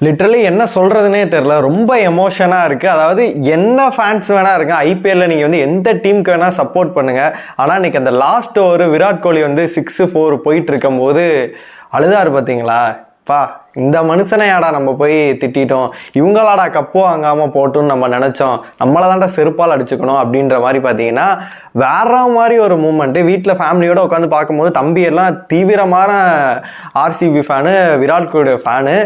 Literally என்ன சொல்கிறதுனே தெரில ரொம்ப எமோஷனாக இருக்குது அதாவது என்ன ஃபேன்ஸ் வேணால் இருக்கு ஐபிஎல்லில் நீங்கள் வந்து எந்த டீமுக்கு வேணால் சப்போர்ட் பண்ணுங்கள் ஆனால் இன்றைக்கி அந்த லாஸ்ட் ஓவர் விராட் கோலி வந்து சிக்ஸு ஃபோர் போயிட்டு இருக்கும்போது அழுதாரு பார்த்தீங்களா பா இந்த மனுஷனையாடா நம்ம போய் திட்டிட்டோம்? இவங்களாடா கப்போ வாங்காமல் போட்டுன்னு நம்ம நினச்சோம். நம்மளை தான்டா செருப்பால் அடிச்சுக்கணும் அப்படின்ற மாதிரி பார்த்தீங்கன்னா வேற மாதிரி ஒரு மூமெண்ட்டு வீட்டில் ஃபேமிலியோடு உட்காந்து பார்க்கும்போது தம்பி எல்லாம் தீவிரமான RCB fan Virat Kohli fan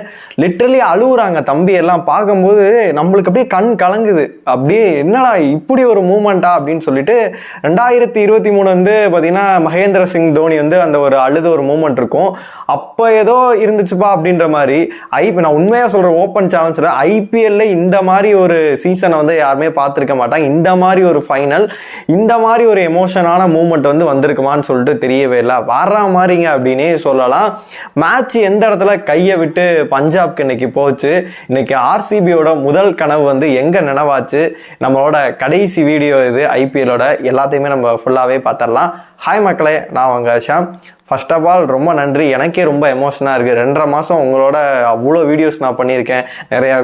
literally அழுவுறாங்க. தம்பி எல்லாம் பார்க்கும்போது நம்மளுக்கு அப்படியே கண் கலங்குது. அப்படியே என்னடா இப்படி ஒரு மூமெண்ட்டா அப்படின்னு சொல்லிட்டு ரெண்டாயிரத்தி இருபத்தி மூணு வந்து பார்த்தீங்கன்னா மகேந்திர சிங் தோனி வந்து அந்த ஒரு அழுது ஒரு மூமெண்ட் இருக்கும். அப்போ ஏதோ இருந்துச்சுப்பா அப்படின்ற மாதிரி ஐபி நான் உண்மையாக சொல்கிறேன் ஓப்பன் சேலஞ்ச் சொல்கிறேன் ஐபிஎல்ல இந்த மாதிரி ஒரு சீசனை வந்து யாருமே பார்த்துருக்க மாட்டாங்க. இந்த மாதிரி ஒரு ஃபைனல் இந்த மாதிரி ஒரு எமோஷனான மூமெண்ட் வந்து வந்திருக்குமான்னு சொல்லிட்டு தெரியவே இல்லை. வர்ற மாதிரிங்க அப்படின்னே சொல்லலாம். மேட்ச் எந்த இடத்துல கையை விட்டு பஞ்சாப்க்கு இன்னைக்கு போச்சு? இன்னைக்கு ஆர்சிபியோட முதல் கனவு வந்து எங்கே நினைவாச்சு? நம்மளோட கடைசி வீடியோ இது ஐபிஎல்லோட எல்லாத்தையுமே நம்ம ஃபுல்லாகவே பார்த்துடலாம். ஹாய் மக்களே நான் உங்க ஷாம். ஃபர்ஸ்ட் ஆஃப் ஆல் ரொம்ப நன்றி. எனக்கே ரொம்ப எமோஷனாக இருக்குது ரெண்டரை மாதம் உங்களோட அவ்வளோ வீடியோஸ் நான் பண்ணியிருக்கேன். நிறையா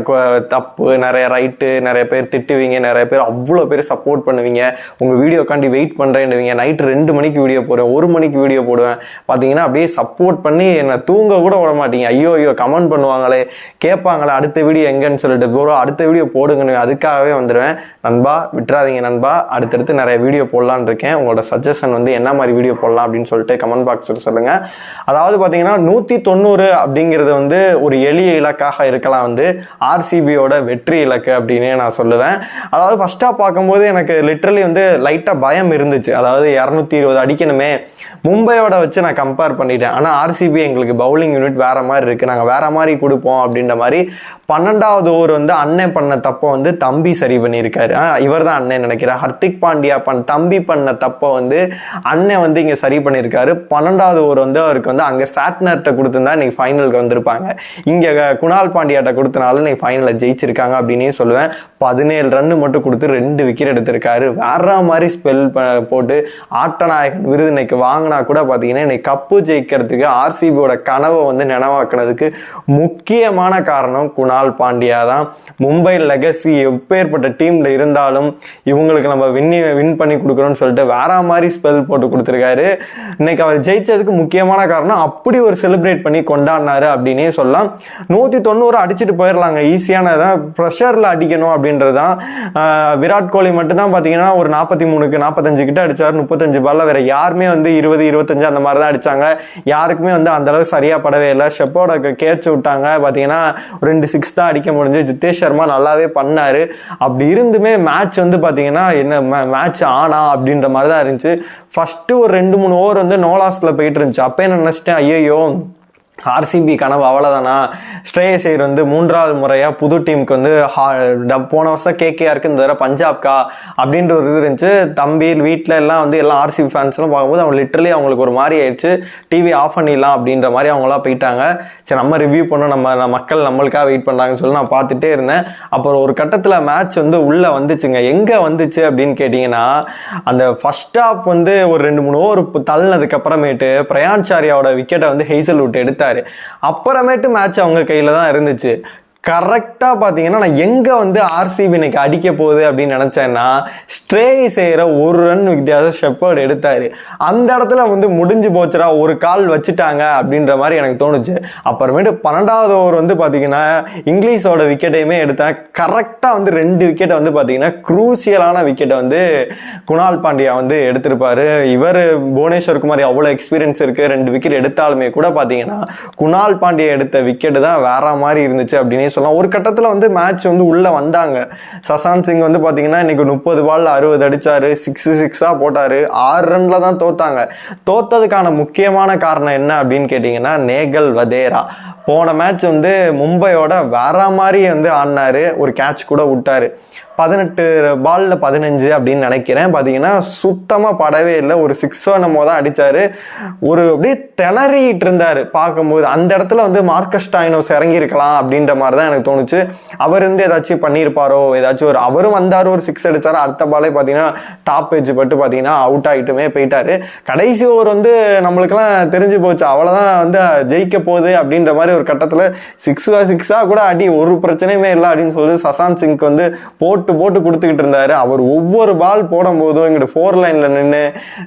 தப்பு நிறைய ரைட்டு நிறைய பேர் திட்டுவீங்க நிறைய பேர் அவ்வளோ பேர் சப்போர்ட் பண்ணுவீங்க. உங்கள் வீடியோக்காண்டி வெயிட் பண்ணுறேன்னுவீங்க நைட்டு ரெண்டு மணிக்கு வீடியோ போடுவேன். ஒரு மணிக்கு வீடியோ போடுவேன். பார்த்தீங்கன்னா அப்படியே சப்போர்ட் பண்ணி என்னை தூங்க கூட விட மாட்டீங்க. ஐயோ ஐயோ கமெண்ட் பண்ணுவாங்களே. கேட்பாங்களே அடுத்த வீடியோ எங்கன்னு சொல்லிட்டு போகிறோம் அடுத்த வீடியோ போடுங்கன்னு அதுக்காகவே வந்துடுவேன். நண்பா விட்டுறாதீங்க நண்பா. அடுத்தடுத்து நிறைய வீடியோ போடலான்னு இருக்கேன். உங்களோட சஜஷன் வந்து என்ன மாதிரி வீடியோ போடலாம் அப்படின்னு சொல்லிட்டு கமெண்ட் பாக்ஸில் சொல்லுங்கள் அதாவது பார்த்தீங்கன்னா நூற்றி தொண்ணூறு அப்படிங்கிறது வந்து ஒரு எளிய இலக்காக இருக்கலாம் வந்து ஆர்சிபியோட வெற்றி இலக்கு அப்படின்னே நான் சொல்லுவேன். அதாவது ஃபஸ்ட்டாக பார்க்கும்போது எனக்கு லிட்ரலி வந்து லைட்டாக பயம் இருந்துச்சு. அதாவது இரநூத்தி இருபது அடிக்கணுமே. மும்பையோட வச்சு நான் கம்பேர் பண்ணிட்டேன். ஆனால் ஆர்சிபி எங்களுக்கு பவுலிங் யூனிட் வேற மாதிரி இருக்குது நாங்கள் வேற மாதிரி கொடுப்போம் அப்படின்ற மாதிரி பன்னெண்டாவது ஓவர் வந்து அண்ணன் பண்ண தப்பை வந்து தம்பி சரி பண்ணியிருக்காரு. இவர் தான் அண்ணன் நினைக்கிறேன். ஹர்திக் பாண்டியா பண் தம்பி பண்ண தப்பை வந்து அண்ணன் வந்து இங்கே சரி பண்ணியிருக்காரு. பன்னெண்டாவது ஓவர் வந்து அவருக்கு வந்து அங்கே சாட்னர்கிட்ட கொடுத்துருந்தா இன்னைக்கு ஃபைனலுக்கு வந்திருப்பாங்க. இங்கே குணால் பாண்டியாட்ட கொடுத்தனால இன்றைக்கி ஃபைனலில் ஜெயிச்சிருக்காங்க அப்படின்னே சொல்லுவேன். பதினேழு ரன்னு மட்டும் கொடுத்து ரெண்டு விக்கெட் எடுத்திருக்காரு. வேற மாதிரி ஸ்பெல் போட்டு ஆட்டநாயகன் விருது இன்னைக்கு வாங்கினா கூட பார்த்தீங்கன்னா இன்னைக்கு கப்பு ஜெயிக்கிறதுக்கு ஆர்சிபியோட கனவை வந்து நினைவாக்குனதுக்கு முக்கியமான காரணம் குணால் பாண்டியா தான். மும்பை லெகசி எப்பேற்பட்ட டீமில் இருந்தாலும் இவங்களுக்கு நம்ம வின் வின் பண்ணி கொடுக்குறோம்னு சொல்லிட்டு வேற மாதிரி ஸ்பெல் போட்டு கொடுத்துருக்காரு. இன்னைக்கு அவர் ஜெயிச்சதுக்கு முக்கியமான காரணம் அப்படி ஒரு செலிப்ரேட் பண்ணி கொண்டாடினாரு அப்படின்னே சொல்லலாம். நூற்றி தொண்ணூறு அடிச்சுட்டு போயிடலாங்க ஈஸியானதான் ப்ரெஷரில் அடிக்கணும் அப்படின்றது தான் விராட் கோலி மட்டும்தான் பார்த்தீங்கன்னா ஒரு நாற்பத்தி மூணுக்கு நாற்பத்தஞ்சு கிட்ட அடித்தார் முப்பத்தஞ்சு பால்ல வேற யாருமே வந்து இருபது இருபத்தஞ்சு அந்த மாதிரி தான் அடித்தாங்க யாருக்குமே வந்து அந்த அளவு சரியாக படவே இல்லை. ஷெப்போட கேட்ச் விட்டாங்க. பார்த்தீங்கன்னா ரெண்டு சிக்ஸ் தான் அடிக்க முடிஞ்சு. ஜித்தேஷ் சர்மா நல்லாவே பண்ணார். அப்படி இருந்துமே மேட்ச் வந்து பார்த்தீங்கன்னா என்ன மேட்ச் ஆனா அப்படின்ற மாதிரி தான் இருந்துச்சு. ஃபஸ்ட்டு ஒரு ரெண்டு மூணு ஓவர் வந்து நோலாஸில் போயிட்டு இருந்துச்சு. அப்போ என்ன நினச்சிட்டேன்? ஐயோ ஆர்சிபி கனவு அவ்வளோதானா ஸ்ரேயஸ் ஐயர் வந்து மூன்றாவது முறையாக புது டீமுக்கு வந்து ஹா- ட- போன வருஷம் கேகேஆருக்கு இந்த தடவை பஞ்சாப்கா அப்படின்ற ஒரு இது இருந்துச்சு. தம்பி வீட்டில் எல்லாம் வந்து எல்லாம் ஆர்சிபி ஃபேன்ஸ்லாம் பார்க்கும்போது அவங்க லிட்டரலி அவங்களுக்கு ஒரு மாதிரி ஆயிடுச்சு. டிவி ஆஃப் பண்ணிடலாம் அப்படின்ற மாதிரி அவங்களாம் போயிட்டாங்க. சரி நம்ம ரிவ்யூ பண்ணோம் நம்ம மக்கள் நம்மளுக்காக வெயிட் பண்ணுறாங்கன்னு சொல்லி நான் பார்த்துட்டே இருந்தேன். அப்புறம் ஒரு கட்டத்தில் மேட்ச் வந்து உள்ளே வந்துச்சுங்க. எங்கே வந்துச்சு அப்படின்னு கேட்டிங்கன்னா அந்த ஃபர்ஸ்ட் ஆஃப் வந்து ஒரு ரெண்டு மூணு ஓவர் தள்ளினதுக்கப்புறமேட்டு பிரயான்சாரியாவோட விக்கெட்டை வந்து ஹெய்சல் விட்டு எடுத்தார். அப்புறமேட்டு மேட்ச் அவங்க கையில் தான் இருந்துச்சு. கரெக்டாக பார்த்தீங்கன்னா நான் எங்கே வந்து ஆர்சிபி இன்னைக்கு அடிக்க போகுது அப்படின்னு நினச்சேன்னா ஸ்ட்ரே செய்கிற ஒரு ரன் வித்தியாசம் ஷெப்பர்ட் எடுத்தார். அந்த இடத்துல வந்து முடிஞ்சு போச்சுடா ஒரு கால் வச்சுட்டாங்க அப்படின்ற மாதிரி எனக்கு தோணுச்சு. அப்புறமேட்டு பன்னெண்டாவது ஓவர் வந்து பார்த்தீங்கன்னா இங்கிலீஷோட விக்கெட்டையுமே எடுத்தேன். கரெக்டாக வந்து ரெண்டு விக்கெட்டை வந்து பார்த்தீங்கன்னா குரூசியலான விக்கெட்டை வந்து குணால் பாண்டியா வந்து எடுத்திருப்பார். இவர் புவனேஸ்வர் குமார் அவ்வளோ எக்ஸ்பீரியன்ஸ் இருக்குது ரெண்டு விக்கெட் எடுத்தாலுமே கூட பார்த்தீங்கன்னா குணால் பாண்டியா எடுத்த விக்கெட்டு தான் வேற மாதிரி இருந்துச்சு அப்படின்னு சொல்லலாம். ஒரு கட்டத்தில் வந்து மேட்ச் வந்து உள்ளே வந்தாங்க. சசாந்த் சிங் வந்து பார்த்தீங்கன்னா இன்னைக்கு முப்பது பால்ல அறுபது அடித்தார் சிக்ஸ் சிக்ஸாக போட்டார். ஆறு ரனில் தான் தோத்தாங்க. தோத்ததுக்கான முக்கியமான காரணம் என்ன அப்படின்னு கேட்டிங்கன்னா நேகல் வதேரா. போன மேட்ச் வந்து மும்பையோட வேற மாதிரி வந்து ஆடினார். ஒரு கேட்ச் கூட விட்டார். பதினெட்டு பாலில் பதினஞ்சு அப்படின்னு நினைக்கிறேன். பார்த்தீங்கன்னா சுத்தமாக படவே இல்லை. ஒரு சிக்ஸோ நம்ம தான் அடித்தார் ஒரு அப்படியே திணறிட்டு இருந்தார் பார்க்கும்போது. அந்த இடத்துல வந்து மார்க்கஸ் டாயினோஸ் இறங்கியிருக்கலாம் அப்படின்ற மாதிரி தான் எனக்கு தோணுச்சு. அவர் இருந்து ஏதாச்சும் பண்ணியிருப்பாரோ? ஏதாச்சும் ஒரு அவரும் வந்தார் ஒரு சிக்ஸ் அடித்தார் அடுத்த பாலே பார்த்தீங்கன்னா டாப் பேஜ் பட்டு பார்த்தீங்கன்னா அவுட் ஆகிட்டுமே போயிட்டார். கடைசி ஓவர் வந்து நம்மளுக்கெல்லாம் தெரிஞ்சு போச்சு. அவ்வளோதான் வந்து ஜெயிக்க போகுது அப்படின்ற மாதிரி ஒரு கட்டத்தில் சிக்ஸா சிக்ஸாக கூட அடி ஒரு பிரச்சனையுமே இல்லை அப்படின்னு சொல்லி சசாந்த் சிங்க்கு வந்து போட்டு போட்டு கொடுத்துக்கிட்டு இருந்தாரு. அவர் ஒவ்வொரு பால் போடும்போதும் எங்கிட்ட ஃபோர் லைனில் நின்று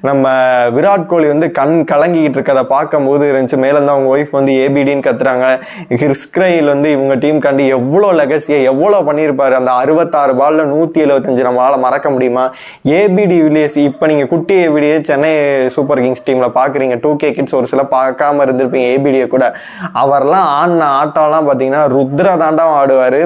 நம்ம விராட் கோலி வந்து கண் கலங்கிக்கிட்டு இருக்கதை பார்க்கும்போது இருந்துச்சு. மேலேருந்து அவங்க ஒய்ஃப் வந்து ஏபிடின்னு கத்துறாங்க. ஹிஸ்கிரைல் வந்து இவங்க டீம் கண்டு எவ்வளோ லெகசியை எவ்வளோ பண்ணியிருப்பாரு. அந்த அறுபத்தாறு பால்ல நூற்றி எழுபத்தஞ்சு நம்மளால் மறக்க முடியுமா? ஏபிடி வில்லியர்ஸ் இப்போ நீங்கள் குட்டி ஏபிடியே சென்னை சூப்பர் கிங்ஸ் டீமில் பார்க்குறீங்க. டூ கே கிட்ஸ் ஒரு சில பார்க்காம இருந்திருப்பீங்க ஏபிடியை கூட. அவர்லாம் ஆடின ஆட்டம்லாம் பார்த்தீங்கன்னா ருத்ரா தாண்டாவும் ஆடுவார்.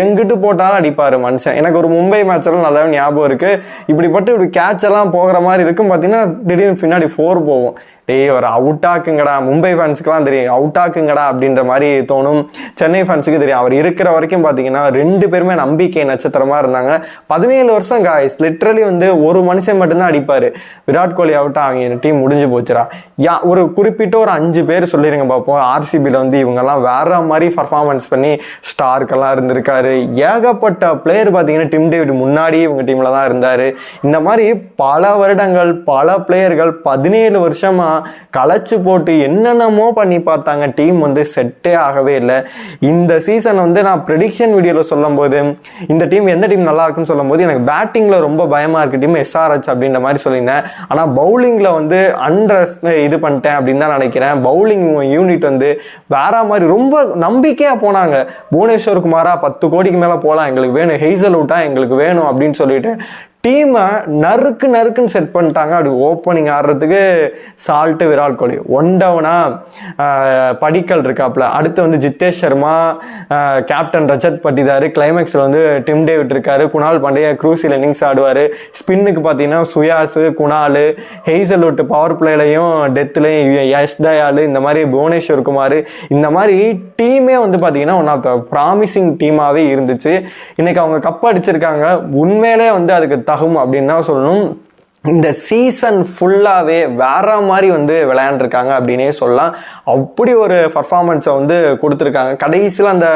எங்கிட்டு போட்டாலும் அடிப்பார் மனுஷன். எனக்கு ஒரு மும்பை மேட்ச்லாம் நல்லாவே ஞாபகம் இருக்குது இப்படிப்பட்டு இப்படி கேட்ச் எல்லாம் போகிற மாதிரி இருக்கும். பார்த்தீங்கன்னா திடீர்னு பின்னாடி ஃபோர் போகும். டேய் ஒரு அவுட் ஆக்குங்கடா. மும்பை ஃபேன்ஸுக்குலாம் தெரியும். அவுட் ஆக்குங்கடா அப்படின்ற மாதிரி தோணும். சென்னை ஃபேன்ஸுக்கு தெரியும். அவர் இருக்கிற வரைக்கும் பார்த்தீங்கன்னா ரெண்டு பேருமே நம்பிக்கை நட்சத்திரமாக இருந்தாங்க. பதினேழு வருஷம் காய்ஸ் லிட்ரலி வந்து ஒரு மனுஷன் மட்டும்தான் அடிப்பார். விராட் கோலி அவுட்டா அவங்க டீம் முடிஞ்சு போச்சுடா. யா ஒரு குறிப்பிட்ட ஒரு அஞ்சு பேர் சொல்லிடுங்க பார்ப்போம் ஆர்சிபியில் வந்து இவங்கெல்லாம் வேற மாதிரி பர்ஃபார்மன்ஸ் பண்ணி ஸ்டார்க்கெல்லாம் இருந்திருக்காரு. ஏகப்பட்ட பிளேயர் பார்த்தீங்கன்னா டிம் டேவிட் முன்னாடி இவங்க டீமில் தான் இருந்தார். இந்த மாதிரி பல வருடங்கள் பல பிளேயர்கள் பதினேழு வருஷமாக களைச்சு போட்டு என்னென்னமோ பண்ணி பார்த்தாங்க. டீம் வந்து செட்டே ஆகவே இல்லை. இந்த சீசன் வந்து நான் ப்ரெடிக்ஷன் வீடியோவில் சொல்லும்போது இந்த டீம் எந்த டீம் நல்லா இருக்குன்னு சொல்லும்போது எனக்கு பேட்டிங்கில் ரொம்ப பயமாக இருக்குது டீம் எஸ்ஆர்ஹெச் அப்படின்ற மாதிரி சொல்லியிருந்தேன். ஆனால் பவுலிங்கில் வந்து அண்ட்ரஸ் இது பண்ணிட்டேன் அப்படின்னு தான் நினைக்கிறேன். பவுலிங் யூனிட் வந்து வேற மாதிரி ரொம்ப நம்பிக்கையாக போனாங்க. புவனேஸ்வர் குமாரா பத்து கோடிக்கு மேலே போகலாம் எங்களுக்கு வேணும். ஹெய்சல் அவுட்டா எங்களுக்கு வேணும் அப்படின்னு சொல்லிட்டு டீமை நறுக்கு நறுக்குன்னு செட் பண்ணிட்டாங்க. அப்படி ஓப்பனிங் ஆடுறதுக்கு சால்ட்டு விராட் கோலி. ஒன் டவுனா படிக்கல் இருக்காப்புல. அடுத்து வந்து ஜித்தேஷ் சர்மா கேப்டன் ரஜத் பட்டிதார் கிளைமேக்ஸில் வந்து டிம் டேவிட் இருக்காரு குணால் பாண்டிய க்ரூசில் இன்னிங்ஸ் ஆடுவார். ஸ்பின்னுக்கு பார்த்தீங்கன்னா சுயாஸ் குணால் ஹெய்சல்வுட் பவர் பிளேலையும் டெத்துலையும் யஷ் தயாலு இந்த மாதிரி புவனேஸ்வர் குமார். இந்த மாதிரி டீமே வந்து பார்த்தீங்கன்னா ஒன் ஆஃப் த ப்ராமிசிங் டீமாகவே இருந்துச்சு. இன்றைக்கி அவங்க கப் அடிச்சிருக்காங்க. உண்மையிலே வந்து அதுக்கு த ஆகும் அப்படின்னு தான் சொல்லணும். இந்த சீசன் ஃபுல்லாகவே வேற மாதிரி வந்து விளையாண்டுருக்காங்க அப்படின்னே சொல்லலாம். அப்படி ஒரு பர்ஃபார்மன்ஸை வந்து கொடுத்துருக்காங்க. கடைசியில் அந்த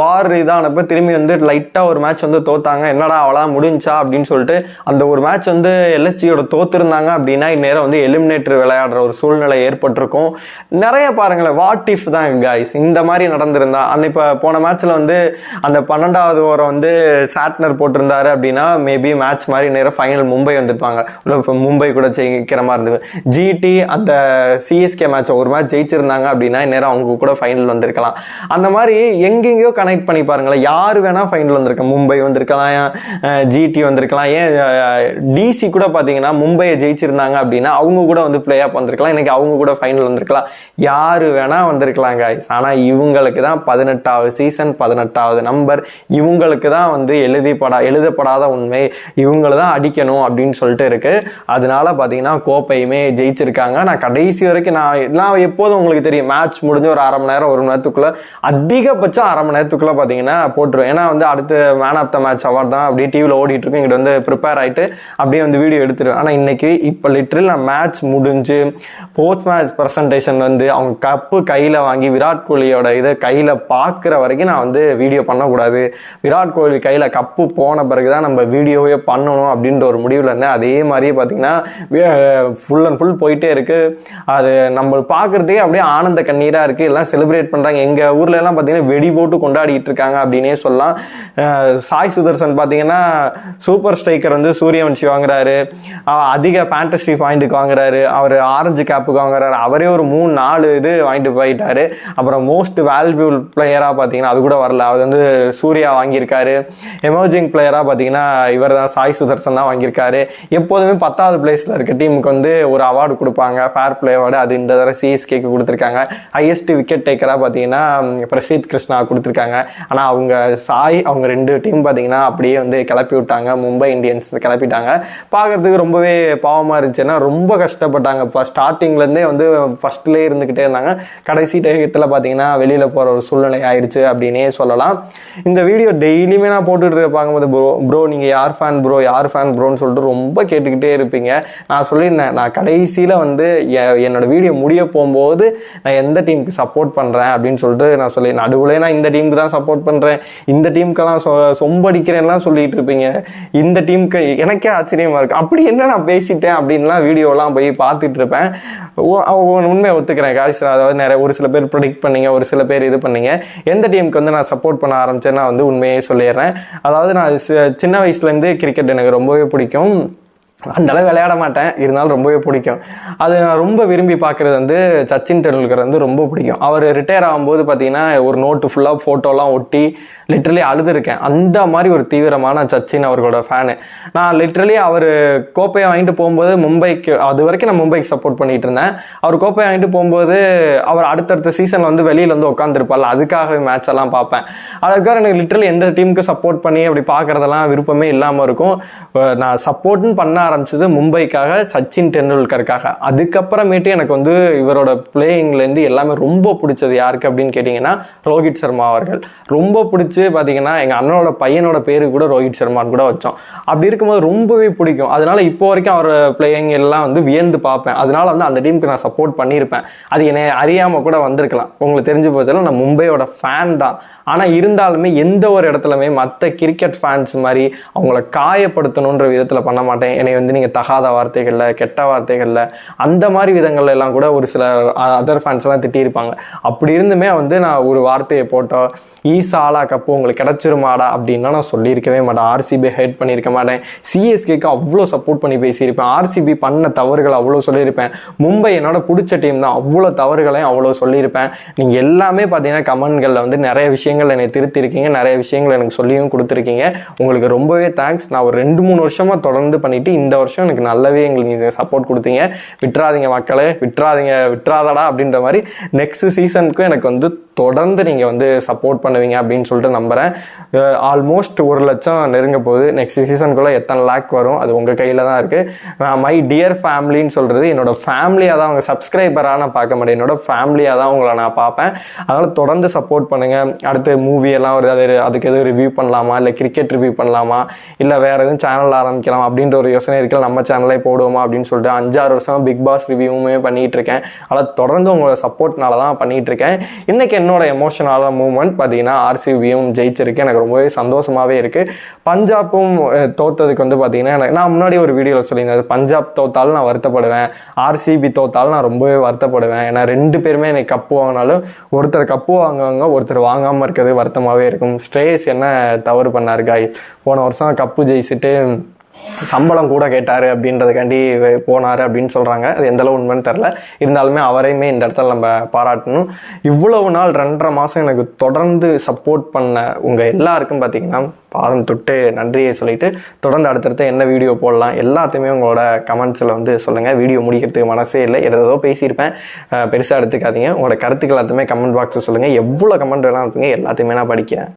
வார் இதானப்போ திரும்பி வந்து லைட்டாக ஒரு மேட்ச் வந்து தோத்தாங்க. என்னடா அவளாக முடிஞ்சா அப்படின்னு சொல்லிட்டு அந்த ஒரு மேட்ச் வந்து எல்எஸ்டியோட தோத்துருந்தாங்க அப்படின்னா இந்நேரம் வந்து எலிமினேட்டர் விளையாடுற ஒரு சூழ்நிலை ஏற்பட்டிருக்கும். நிறைய பாருங்களேன் வாட் இஃப் தான் கைஸ் இந்த மாதிரி நடந்திருந்தா அன்னை இப்போ போன மேட்ச்சில் வந்து அந்த பன்னெண்டாவது ஓரம் வந்து சாட்னர் போட்டிருந்தாரு அப்படின்னா மேபி மேட்ச் மாதிரி நேரம் ஃபைனல் மும்பை வந்துருப்பாங்க. இப்போ மும்பை கூட ஜெயிக்கிற மாதிரி இருந்தது ஜிடி அந்த சிஎஸ்கே மேட்ச் ஒரு மேட்ச் ஜெயிச்சிருந்தாங்க அப்படின்னா இந்நேரம் அவங்க கூட ஃபைனல் வந்திருக்கலாம். அந்த மாதிரி எங்கெங்கேயோ கனெக்ட் பண்ணி பாருங்களேன். யார் வேணால் ஃபைனல் வந்திருக்கலாம். மும்பை வந்திருக்கலாம் ஜிடி வந்திருக்கலாம். ஏன் டிசி கூட பார்த்தீங்கன்னா மும்பையை ஜெயிச்சிருந்தாங்க அப்படின்னா அவங்க கூட வந்து பிளே ஆஃப் வந்திருக்கலாம். இன்னைக்கு அவங்க கூட ஃபைனல் வந்திருக்கலாம். யார் வேணால் வந்திருக்கலாம் guys. ஆனால் இவங்களுக்கு தான் பதினெட்டாவது சீசன் பதினெட்டாவது நம்பர் இவங்களுக்கு தான் வந்து எழுதிப்படா எழுதப்படாத உண்மை. இவங்களை தான் அடிக்கணும் அப்படின்னு சொல்லிட்டு இருக்குது அதனால பார்த்தீங்கன்னா கோப்பையுமே ஜெயிச்சிருக்காங்க. நான் கடைசி வரைக்கும் நான் நான் எப்போதும் உங்களுக்கு தெரியும் மேட்ச் முடிஞ்சு ஒரு அரை மணி நேரம் ஒரு மணி நேரத்துக்குள்ளே அதிகபட்சம் அரை மணி நேரத்துக்குள்ளே பார்த்தீங்கன்னா போட்டுருவேன். ஏன்னா வந்து அடுத்து man of the match award தான் அப்படியே டிவியில் ஓடிட்டு இருக்கும். இங்கிட்ட வந்து ப்ரிப்பேர் ஆகிட்டு அப்படியே வந்து வீடியோ எடுத்துருவேன். ஆனால் இன்றைக்கி இப்போ லிட்டரில் நான் மேட்ச் முடிஞ்சு போஸ்ட் மேட்ச் ப்ரெசன்டேஷன் வந்து அவங்க கப்பு கையில் வாங்கி விராட் கோலியோட இதை கையில் பார்க்குற வரைக்கும் நான் வந்து வீடியோ பண்ணக்கூடாது. விராட் கோலி கையில் கப்பு போன பிறகு தான் நம்ம வீடியோவே பண்ணணும் அப்படின்ற ஒரு முடிவில் இருந்தேன். அதே மாதிரி மாதிரியே பார்த்தீங்கன்னா ஃபுல் அண்ட் ஃபுல் போயிட்டே இருக்குது அது நம்ம பார்க்குறதுக்கே அப்படியே ஆனந்த கண்ணீராக இருக்குது எல்லாம் செலிப்ரேட் பண்ணுறாங்க எங்கள் ஊரில் எல்லாம் பார்த்தீங்கன்னா வெடி போட்டு கொண்டாடிட்டு இருக்காங்க அப்படின்னே சொல்லலாம். சாய் சுதர்சன் பார்த்தீங்கன்னா சூப்பர் ஸ்ட்ரைக்கர் வந்து சூரியவன்ஷி வாங்குறாரு. அதிக ஃபேண்டஸ்டி பாயிண்ட்டுக்கு வாங்குறாரு. அவர் ஆரஞ்சு கேப்புக்கு வாங்குறாரு. அவரே ஒரு மூணு நாலு இது வாங்கிட்டு போயிட்டாரு. அப்புறம் மோஸ்ட் வேல்யூபிள் பிளேயராக பார்த்தீங்கன்னா அது கூட வரல. அது வந்து சூர்யா வாங்கியிருக்காரு. எமர்ஜிங் பிளேயராக பார்த்தீங்கன்னா இவர் தான் சாய் சுதர்சன் தான் வாங்கியிருக்காரு. எப்போது அதுவுமே பத்தாவது பிளேஸில் இருக்க டீமுக்கு வந்து ஒரு அவார்டு கொடுப்பாங்க. ஃபேர் பிளே அவார்டு அது இந்த தடவை சிஎஸ்கேக்கு கொடுத்துருக்காங்க. ஹையஸ்ட் விக்கெட் டேக்கராக பார்த்தீங்கன்னா பிரசீத் கிருஷ்ணா கொடுத்துருக்காங்க. ஆனால் அவங்க சாய் அவங்க ரெண்டு டீம் பார்த்தீங்கன்னா அப்படியே வந்து கிளப்பி விட்டாங்க. மும்பை இந்தியன்ஸ் கிளப்பிட்டாங்க. பார்க்குறதுக்கு ரொம்பவே பாவமாக இருந்துச்சு. ஏன்னா ரொம்ப கஷ்டப்பட்டாங்க. இப்போ ஸ்டார்டிங்லேருந்தே வந்து ஃபஸ்ட்லேயே இருந்துக்கிட்டே இருந்தாங்க. கடைசி டேகத்தில் பார்த்தீங்கன்னா வெளியில் போகிற ஒரு சூழ்நிலை ஆயிடுச்சு அப்படின்னே சொல்லலாம். இந்த வீடியோ டெய்லியுமே நான் போட்டுட்டு பார்க்கும்போது ப்ரோ ப்ரோ நீங்கள் யார் ஃபேன் ப்ரோ யார் ஃபேன் ப்ரோன்னு சொல்லிட்டு ரொம்ப கேட்டுக்கிட்டே இருப்பீங்க. நான் சொல்லியிருந்தேன் நான் கடைசியில் வந்து எ- என்னோட வீடியோ முடிய போகும்போது நான் எந்த டீமுக்கு சப்போர்ட் பண்ணுறேன் அப்படின்னு சொல்லிட்டு நான் சொல்லி நடுவில் நான் இந்த டீமுக்கு தான் சப்போர்ட் பண்ணுறேன் இந்த டீமுக்கெல்லாம் சொ சொம்படிக்கிறேன்லாம் சொல்லிட்டு இருப்பீங்க. இந்த டீமுக்கு எனக்கே ஆச்சரியமாக இருக்கும் அப்படி என்ன நான் பேசிட்டேன் அப்படின்லாம் வீடியோலாம் போய் பார்த்துட்டு இருப்பேன். ஓ- உண்மையை ஒத்துக்கிறேன் காய்ஸ். அதாவது நிறைய ஒரு சில பேர் ப்ரொடிக்ட் பண்ணீங்க ஒரு சில பேர் இது பண்ணீங்க. எந்த டீமுக்கு வந்து நான் சப்போர்ட் பண்ண ஆரம்பிச்சேன்னா வந்து உண்மையே சொல்லிடுறேன். அதாவது நான் சின்ன வயசுலேருந்து கிரிக்கெட் எனக்கு ரொம்பவே பிடிக்கும். அந்தளவு விளையாட மாட்டேன். இருந்தாலும் ரொம்பவே பிடிக்கும். அது நான் ரொம்ப விரும்பி பார்க்குறது வந்து சச்சின் டெண்டுல்கர் வந்து ரொம்ப பிடிக்கும். அவர் ரிட்டையர் ஆகும்போது பார்த்தீங்கன்னா ஒரு நோட்டு ஃபுல்லாக ஃபோட்டோலாம் ஒட்டி லிட்ரலி அழுதுருக்கேன். அந்த மாதிரி ஒரு தீவிரமான சச்சின் அவர்களோட ஃபேனு நான் லிட்ரலி அவர் கோப்பையை வாங்கிட்டு போகும்போது மும்பைக்கு அது வரைக்கும் நான் மும்பைக்கு சப்போர்ட் பண்ணிகிட்டு இருந்தேன். அவர் கோப்பையை வாங்கிட்டு போகும்போது அவர் அடுத்தடுத்த சீசனில் வந்து வெளியில் வந்து உட்காந்துருப்பார்ல அதுக்காகவே மேட்ச் எல்லாம் பார்ப்பேன். அதுக்காக எனக்கு லிட்ரலி எந்த டீமுக்கு சப்போர்ட் பண்ணி அப்படி பார்க்குறதெல்லாம் விருப்பமே இல்லாமல் இருக்கும். நான் சப்போர்ட்னு பண்ண ஆரம்பிச்சது மும்பைக்காக சச்சின் டெண்டுல்கருக்காக. அதுக்கப்புறமேட்டு எனக்கு வந்து இவரோட பிளேயிங்லேருந்து எல்லாமே ரொம்ப பிடிச்சது யாருக்கு அப்படின்னு கேட்டிங்கன்னா ரோஹித் சர்மா அவர்கள். ரொம்ப பிடிச்சி பார்த்தீங்கன்னா எங்கள் அண்ணனோட பையனோட பேரு கூட ரோஹித் சர்மான்னு கூட வச்சோம். அப்படி இருக்கும்போது ரொம்பவே பிடிக்கும். அதனால இப்போ வரைக்கும் அவர் பிளேயிங் எல்லாம் வந்து வியந்து பார்ப்பேன் அதனால் வந்து அந்த டீமுக்கு நான் சப்போர்ட் பண்ணியிருப்பேன். அது என்னை அறியாமல் கூட வந்திருக்கலாம். உங்களுக்கு தெரிஞ்சு போச்சாலும் நான் மும்பையோட ஃபேன் தான். ஆனால் இருந்தாலுமே எந்த ஒரு இடத்துலையுமே மற்ற கிரிக்கெட் ஃபேன்ஸ் மாதிரி அவங்கள காயப்படுத்தணுன்ற விதத்தில் பண்ண மாட்டேன். என்னை வந்து நீங்கள் தகாத வார்த்தைகளில் கெட்ட வார்த்தைகளில் அந்த மாதிரி விதங்கள்ல எல்லாம் கூட ஒரு சில அதர் ஃபேன்ஸ்லாம் திட்டியிருப்பாங்க. அப்படி இருந்துமே வந்து நான் ஒரு வார்த்தையை போட்டோம் ஈசாலா கப்பு உங்களுக்கு கிடச்சிருமாடா அப்படின்னா நான் சொல்லியிருக்கவே மாட்டேன். ஆர்சிபி ஹெட் பண்ணியிருக்க மாட்டேன். சிஎஸ்கேக்கு அவ்வளோ சப்போர்ட் பண்ணி பேசியிருப்பேன். ஆர்சிபி பண்ண தவறுகள் அவ்வளோ சொல்லியிருப்பேன். மும்பை என்னோட பிடிச்ச டீம் தான். அவ்வளோ தவறுகளையும் அவ்வளோ சொல்லியிருப்பேன். நீங்கள் எல்லாமே பார்த்தீங்கன்னா கமெண்ட்களில் வந்து நிறைய விஷயங்கள் என்னை திருத்திருக்கீங்க நிறைய விஷயங்கள் எனக்கு சொல்லியும் கொடுத்துருக்கீங்க. உங்களுக்கு ரொம்பவே தேங்க்ஸ் நான் ஒரு ரெண்டு மூணு வருஷமாக தொடர்ந்து பண்ணிவிட்டு இந்த வருஷம் எனக்கு நல்லாவே எங்களுக்கு நீங்கள் சப்போர்ட் கொடுத்தீங்க. விட்டுறாதீங்க மக்களே விட்டுறாதீங்க விட்டுறாதடா அப்படின்ற மாதிரி நெக்ஸ்ட் சீசனுக்கும் எனக்கு வந்து தொடர்ந்து நீங்கள் வந்து சப்போர்ட் பண்ணுவீங்க அப்படின்னு சொல்லிட்டு நம்புகிறேன் ஆல்மோஸ்ட் ஒரு லட்சம் நெருங்க போகுது. நெக்ஸ்ட் சீசனுக்குள்ளே எத்தனை லேக் வரும்? அது உங்கள் கையில் தான் இருக்குது நான் மை டியர் ஃபேமிலின்னு சொல்கிறது என்னோடய ஃபேமிலியாக தான் அவங்க சப்ஸ்கிரைபராக நான் பார்க்க மாட்டேன். என்னோட ஃபேமிலியாக தான் உங்களை நான் பார்ப்பேன். அதனால் தொடர்ந்து சப்போர்ட் பண்ணுங்கள் அடுத்து மூவி எல்லாம் வருது. அது அதுக்கு எதுவும் ரிவ்யூ பண்ணலாமா? இல்லை கிரிக்கெட் ரிவ்யூ பண்ணலாமா? இல்லை வேறு எதுவும் சேனல் ஆரம்பிக்கலாம்? அப்படின்ற ஒரு யோசனை இருக்குது நம்ம சேனலே போடுவோமா? அப்படின்னு சொல்லிட்டு அஞ்சாறு வருஷம் பிக் பாஸ் ரிவ்யூவுமே பண்ணிகிட்டு இருக்கேன். அதில் தொடர்ந்து உங்களோட சப்போர்ட்னால தான் பண்ணிகிட்டு இருக்கேன். இன்றைக்கி என்னோட எமோஷனலான மூமெண்ட் பார்த்தீங்கன்னா ஆர்சிபியும் ஜெயிச்சிருக்கு. எனக்கு ரொம்பவே சந்தோஷமாகவே இருக்குது பஞ்சாப்பும் தோத்ததுக்கு வந்து பார்த்தீங்கன்னா எனக்கு நான் முன்னாடி ஒரு வீடியோவில் சொல்லியிருந்தேன் பஞ்சாப் தோத்தாலும் நான் வருத்தப்படுவேன் ஆர்சிபி தோத்தாலும் நான் ரொம்பவே வருத்தப்படுவேன். ஏன்னா ரெண்டு பேருமே எனக்கு கப்பு வாங்கினாலும் ஒருத்தர் கப்பு வாங்குவாங்க ஒருத்தர் வாங்காமல் இருக்கிறது வருத்தமாகவே இருக்கும். ஸ்ட்ரேஸ் என்ன தவறு பண்ணார் காய் போன வருஷம் கப்பு ஜெயிச்சுட்டு சம்பளம் கூட கேட்டார் அப்படின்றதுக்காண்டி போனார் அப்படின்னு சொல்கிறாங்க அது எந்த அளவு உண்மைன்னு தெரில இருந்தாலுமே அவரையுமே இந்த இடத்துல நம்ம பாராட்டணும். இவ்வளவு நாள் ரெண்டரை மாதம் எனக்கு தொடர்ந்து சப்போர்ட் பண்ண உங்கள் எல்லாருக்கும் பார்த்தீங்கன்னா பாதம் தொட்டு நன்றியை சொல்லிவிட்டு தொடர்ந்து அடுத்தடுத்து என்ன வீடியோ போடலாம் எல்லாத்தையுமே உங்களோட கமெண்ட்ஸில் வந்து சொல்லுங்கள் வீடியோ முடிக்கிறதுக்கு மனசே இல்லை. ஏதோ பேசியிருப்பேன். பெருசாக எடுத்துக்காதீங்க. உங்களோட கருத்துக்கள் எல்லாத்தையுமே கமெண்ட் பாக்ஸில் சொல்லுங்கள் எவ்வளோ கமெண்ட் வேணாலும் இருக்குங்க எல்லாத்தையுமே நான் படிக்கிறேன்.